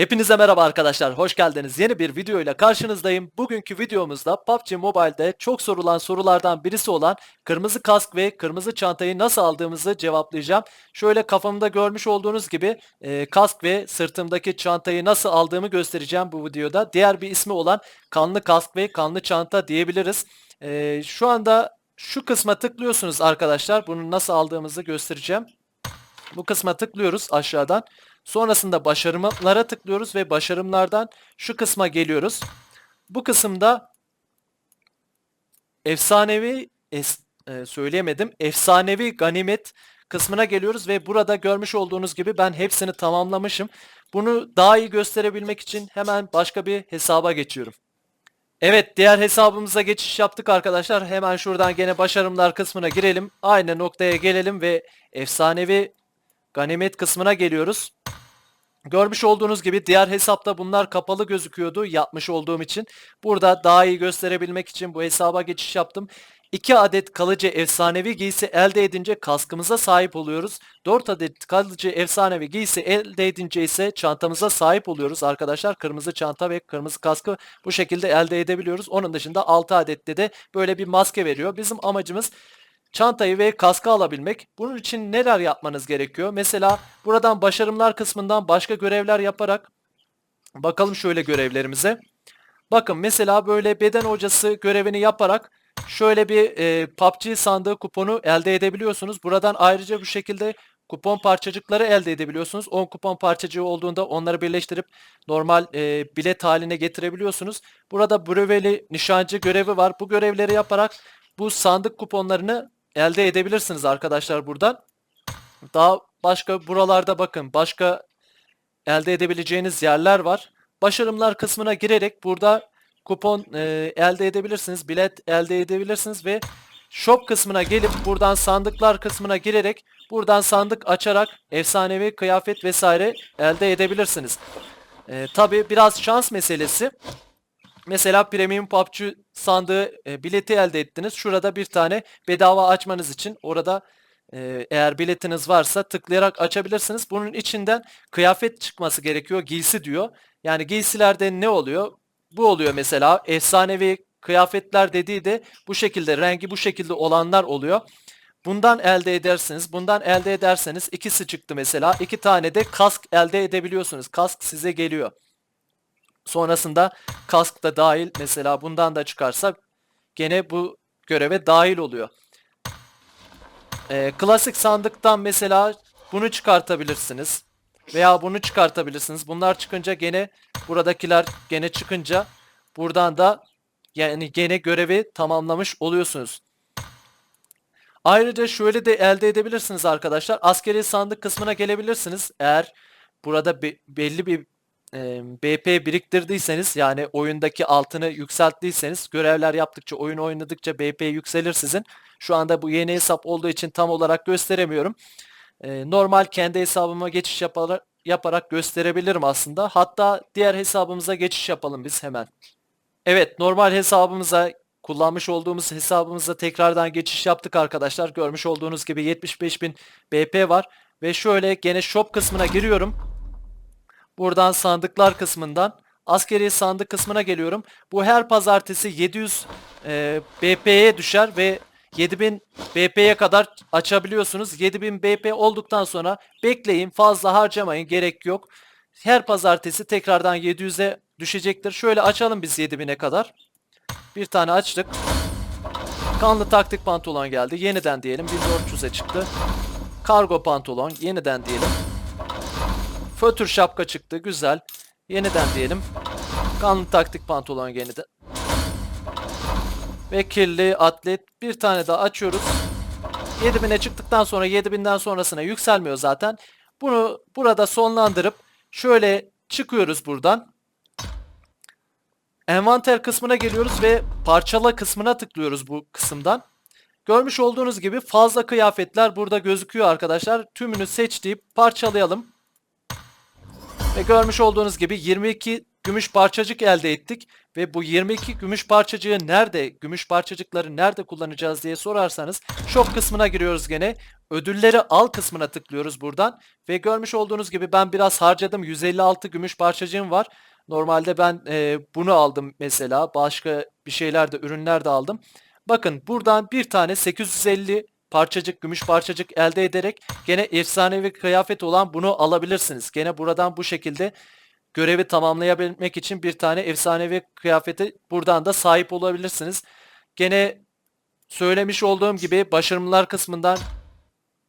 Hepinize merhaba arkadaşlar, hoş geldiniz. Yeni bir video ile karşınızdayım. Bugünkü videomuzda PUBG Mobile'de çok sorulan sorulardan birisi olan kırmızı kask ve kırmızı çantayı nasıl aldığımızı cevaplayacağım. Şöyle kafamda görmüş olduğunuz gibi e, kask ve sırtımdaki çantayı nasıl aldığımı göstereceğim bu videoda. Diğer bir ismi olan kanlı kask ve kanlı çanta diyebiliriz. E, şu anda şu kısma tıklıyorsunuz arkadaşlar. Bunu nasıl aldığımızı göstereceğim. Bu kısma tıklıyoruz aşağıdan. Sonrasında başarımlara tıklıyoruz ve başarımlardan şu kısma geliyoruz. Bu kısımda efsanevi es, e, söyleyemedim. Efsanevi ganimet kısmına geliyoruz ve burada görmüş olduğunuz gibi ben hepsini tamamlamışım. Bunu daha iyi gösterebilmek için hemen başka bir hesaba geçiyorum. Evet diğer hesabımıza geçiş yaptık arkadaşlar. Hemen şuradan gene başarımlar kısmına girelim. Aynı noktaya gelelim ve efsanevi ganimet kısmına geliyoruz. Görmüş olduğunuz gibi diğer hesapta bunlar kapalı gözüküyordu yapmış olduğum için. Burada daha iyi gösterebilmek için bu hesaba geçiş yaptım. 2 adet kalıcı efsanevi giysi elde edince kaskımıza sahip oluyoruz. 4 adet kalıcı efsanevi giysi elde edince ise çantamıza sahip oluyoruz arkadaşlar. Kırmızı çanta ve kırmızı kaskı bu şekilde elde edebiliyoruz. Onun dışında 6 adette de böyle bir maske veriyor. Bizim amacımız çantayı ve kaskı alabilmek. Bunun için neler yapmanız gerekiyor? Mesela buradan başarımlar kısmından başka görevler yaparak bakalım şöyle görevlerimize. Bakın mesela böyle beden hocası görevini yaparak şöyle bir e, PUBG sandığı kuponu elde edebiliyorsunuz. Buradan ayrıca bu şekilde kupon parçacıkları elde edebiliyorsunuz. 10 kupon parçacığı olduğunda onları birleştirip normal e, bilet haline getirebiliyorsunuz. Burada breveli nişancı görevi var. Bu görevleri yaparak bu sandık kuponlarını elde edebilirsiniz arkadaşlar buradan. Daha başka buralarda bakın başka elde edebileceğiniz yerler var. Başarımlar kısmına girerek burada kupon e, elde edebilirsiniz. Bilet elde edebilirsiniz ve shop kısmına gelip buradan sandıklar kısmına girerek buradan sandık açarak efsanevi kıyafet vesaire elde edebilirsiniz. E, Tabi biraz şans meselesi. Mesela Premium PUBG sandığı e, bileti elde ettiniz. Şurada bir tane bedava açmanız için orada e, eğer biletiniz varsa tıklayarak açabilirsiniz. Bunun içinden kıyafet çıkması gerekiyor. Giysi diyor. Yani giysilerde ne oluyor? Bu oluyor mesela. Efsanevi kıyafetler dediği de bu şekilde rengi bu şekilde olanlar oluyor. Bundan elde edersiniz. Bundan elde ederseniz ikisi çıktı mesela. İki tane de kask elde edebiliyorsunuz. Kask size geliyor. Sonrasında kask da dahil mesela bundan da çıkarsa gene bu göreve dahil oluyor. Ee, klasik sandıktan mesela bunu çıkartabilirsiniz. Veya bunu çıkartabilirsiniz. Bunlar çıkınca gene buradakiler gene çıkınca buradan da yani gene görevi tamamlamış oluyorsunuz. Ayrıca şöyle de elde edebilirsiniz arkadaşlar. Askeri sandık kısmına gelebilirsiniz. Eğer burada be- belli bir e, BP biriktirdiyseniz yani oyundaki altını yükselttiyseniz görevler yaptıkça oyun oynadıkça BP yükselir sizin. Şu anda bu yeni hesap olduğu için tam olarak gösteremiyorum. E, normal kendi hesabıma geçiş yaparak, yaparak gösterebilirim aslında. Hatta diğer hesabımıza geçiş yapalım biz hemen. Evet normal hesabımıza kullanmış olduğumuz hesabımıza tekrardan geçiş yaptık arkadaşlar. Görmüş olduğunuz gibi 75.000 BP var. Ve şöyle gene shop kısmına giriyorum. Buradan sandıklar kısmından askeri sandık kısmına geliyorum. Bu her pazartesi 700 e, BP'ye düşer ve 7000 BP'ye kadar açabiliyorsunuz. 7000 BP olduktan sonra bekleyin fazla harcamayın gerek yok. Her pazartesi tekrardan 700'e düşecektir. Şöyle açalım biz 7000'e kadar. Bir tane açtık. Kanlı taktik pantolon geldi. Yeniden diyelim 1400'e çıktı. Kargo pantolon yeniden diyelim. Fötür şapka çıktı. Güzel. Yeniden diyelim. Kanlı taktik pantolon yeniden. Ve kirli atlet. Bir tane daha açıyoruz. 7000'e çıktıktan sonra 7000'den sonrasına yükselmiyor zaten. Bunu burada sonlandırıp şöyle çıkıyoruz buradan. Envanter kısmına geliyoruz ve parçala kısmına tıklıyoruz bu kısımdan. Görmüş olduğunuz gibi fazla kıyafetler burada gözüküyor arkadaşlar. Tümünü seç deyip parçalayalım. Ve görmüş olduğunuz gibi 22 gümüş parçacık elde ettik. Ve bu 22 gümüş parçacığı nerede, gümüş parçacıkları nerede kullanacağız diye sorarsanız shop kısmına giriyoruz gene. ödülleri al kısmına tıklıyoruz buradan. Ve görmüş olduğunuz gibi ben biraz harcadım. 156 gümüş parçacığım var. Normalde ben e, bunu aldım mesela. Başka bir şeyler de ürünler de aldım. Bakın buradan bir tane 850 parçacık gümüş parçacık elde ederek gene efsanevi kıyafet olan bunu alabilirsiniz. Gene buradan bu şekilde görevi tamamlayabilmek için bir tane efsanevi kıyafete buradan da sahip olabilirsiniz. Gene söylemiş olduğum gibi başarımlar kısmından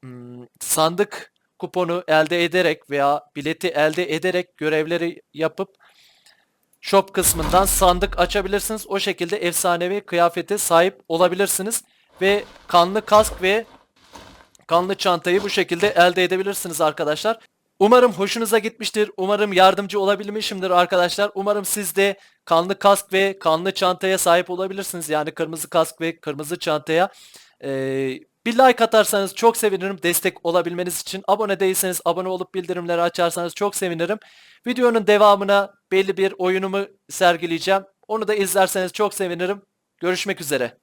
hmm, sandık kuponu elde ederek veya bileti elde ederek görevleri yapıp shop kısmından sandık açabilirsiniz. O şekilde efsanevi kıyafete sahip olabilirsiniz ve kanlı kask ve kanlı çantayı bu şekilde elde edebilirsiniz arkadaşlar. Umarım hoşunuza gitmiştir. Umarım yardımcı olabilmişimdir arkadaşlar. Umarım siz de kanlı kask ve kanlı çantaya sahip olabilirsiniz. Yani kırmızı kask ve kırmızı çantaya. Ee, bir like atarsanız çok sevinirim destek olabilmeniz için. Abone değilseniz abone olup bildirimleri açarsanız çok sevinirim. Videonun devamına belli bir oyunumu sergileyeceğim. Onu da izlerseniz çok sevinirim. Görüşmek üzere.